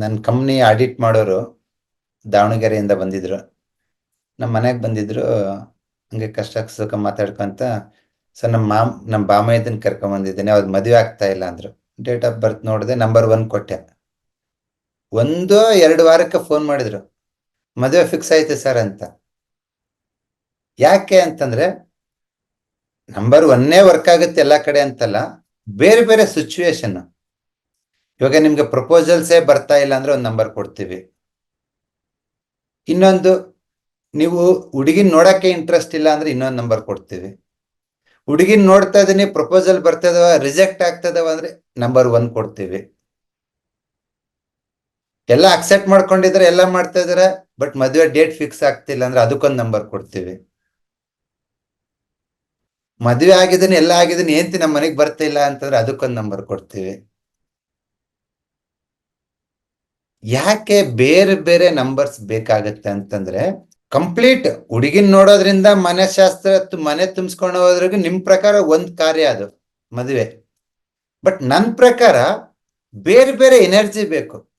ನನ್ನ company audit ಮಾಡೋರು ದಾವಣಗೆರೆಯಿಂದ ಬಂದಿದ್ರು. ನಮ್ಮ ಮನೆಗೆ ಬಂದಿದ್ರು, ಹಂಗೆ ಕಷ್ಟ ಸುಖ ಮಾತಾಡ್ಕೊಂತ, ಸರ್ ನಮ್ಮ ಮಾಮ್ ನಮ್ಮ ಬಾಮಯ್ಯದನ್ನ ಕರ್ಕೊಂಡ್ ಬಂದಿದ್ದೀನಿ, ಅವ್ರು ಮದುವೆ ಆಗ್ತಾ ಇಲ್ಲ ಅಂದ್ರು. ಡೇಟ್ ಆಫ್ ಬರ್ತ್ ನೋಡಿದೆ ನಂಬರ್ ಒನ್ ಕೊಟ್ಟೆ. ಒಂದು ಎರಡು ವಾರಕ್ಕೆ ಫೋನ್ ಮಾಡಿದ್ರು. ಮದುವೆ ಫಿಕ್ಸ್ ಆಯ್ತು ಸರ್ ಅಂತ. ಯಾಕೆ ಅಂತಂದ್ರೆ ನಂಬರ್ ಒನ್ನೇ ವರ್ಕ್ ಆಗುತ್ತೆ ಎಲ್ಲ ಕಡೆ ಅಂತಲ್ಲ, ಬೇರೆ ಬೇರೆ ಸಿಚುವೇಶನ್ ಇವಾಗ ನಿಮ್ಗೆ ಪ್ರಪೋಸಲ್ಸೇ ಬರ್ತಾ ಇಲ್ಲ ಅಂದ್ರೆ ಒಂದು ನಂಬರ್ ಕೊಡ್ತೀವಿ. ಇನ್ನೊಂದು, ನೀವು ಹುಡುಗಿನ ನೋಡಕ್ಕೆ ಇಂಟ್ರೆಸ್ಟ್ ಇಲ್ಲ ಅಂದ್ರೆ ಇನ್ನೊಂದು ನಂಬರ್ ಕೊಡ್ತೀವಿ. ಹುಡುಗಿನ ನೋಡ್ತಾ ಇದೀನಿ ಪ್ರಪೋಸಲ್ ಬರ್ತದವ ರಿಜೆಕ್ಟ್ ಆಗ್ತದವ ಅಂದ್ರೆ ನಂಬರ್ ಒನ್ ಕೊಡ್ತೀವಿ. ಎಲ್ಲ ಅಕ್ಸೆಪ್ಟ್ ಮಾಡ್ಕೊಂಡಿದ್ರೆ ಎಲ್ಲ ಮಾಡ್ತಾ ಇದಾರೆ ಬಟ್ ಮದುವೆ ಡೇಟ್ ಫಿಕ್ಸ್ ಆಗ್ತಿಲ್ಲ ಅಂದ್ರೆ ಅದಕ್ಕೊಂದು ನಂಬರ್ ಕೊಡ್ತೀವಿ. ಮದುವೆ ಆಗಿದ್ದೀನಿ, ಎಲ್ಲ ಆಗಿದ್ದೀನಿ, ಏಂತಿ ನಮ್ಮ ಮನೆಗೆ ಬರ್ತಾ ಇಲ್ಲ ಅಂತಂದ್ರೆ ಅದಕ್ಕೊಂದು ನಂಬರ್ ಕೊಡ್ತೀವಿ. ಯಾಕೆ ಬೇರೆ ಬೇರೆ ನಂಬರ್ಸ್ ಬೇಕಾಗತ್ತೆ ಅಂತಂದ್ರೆ ಕಂಪ್ಲೀಟ್ ಹುಡುಗಿನ ನೋಡೋದ್ರಿಂದ ಮನೆಶಾಸ್ತ್ರ ತು- ಮನೆ ತುಂಬಿಸ್ಕೊಂಡು ಹೋದ್ರಿಗೂ ನಿಮ್ ಪ್ರಕಾರ ಒಂದ್ ಕಾರ್ಯ ಅದು ಮದುವೆ. ಬಟ್ ನನ್ನ ಪ್ರಕಾರ ಬೇರೆ ಬೇರೆ ಎನರ್ಜಿ ಬೇಕು.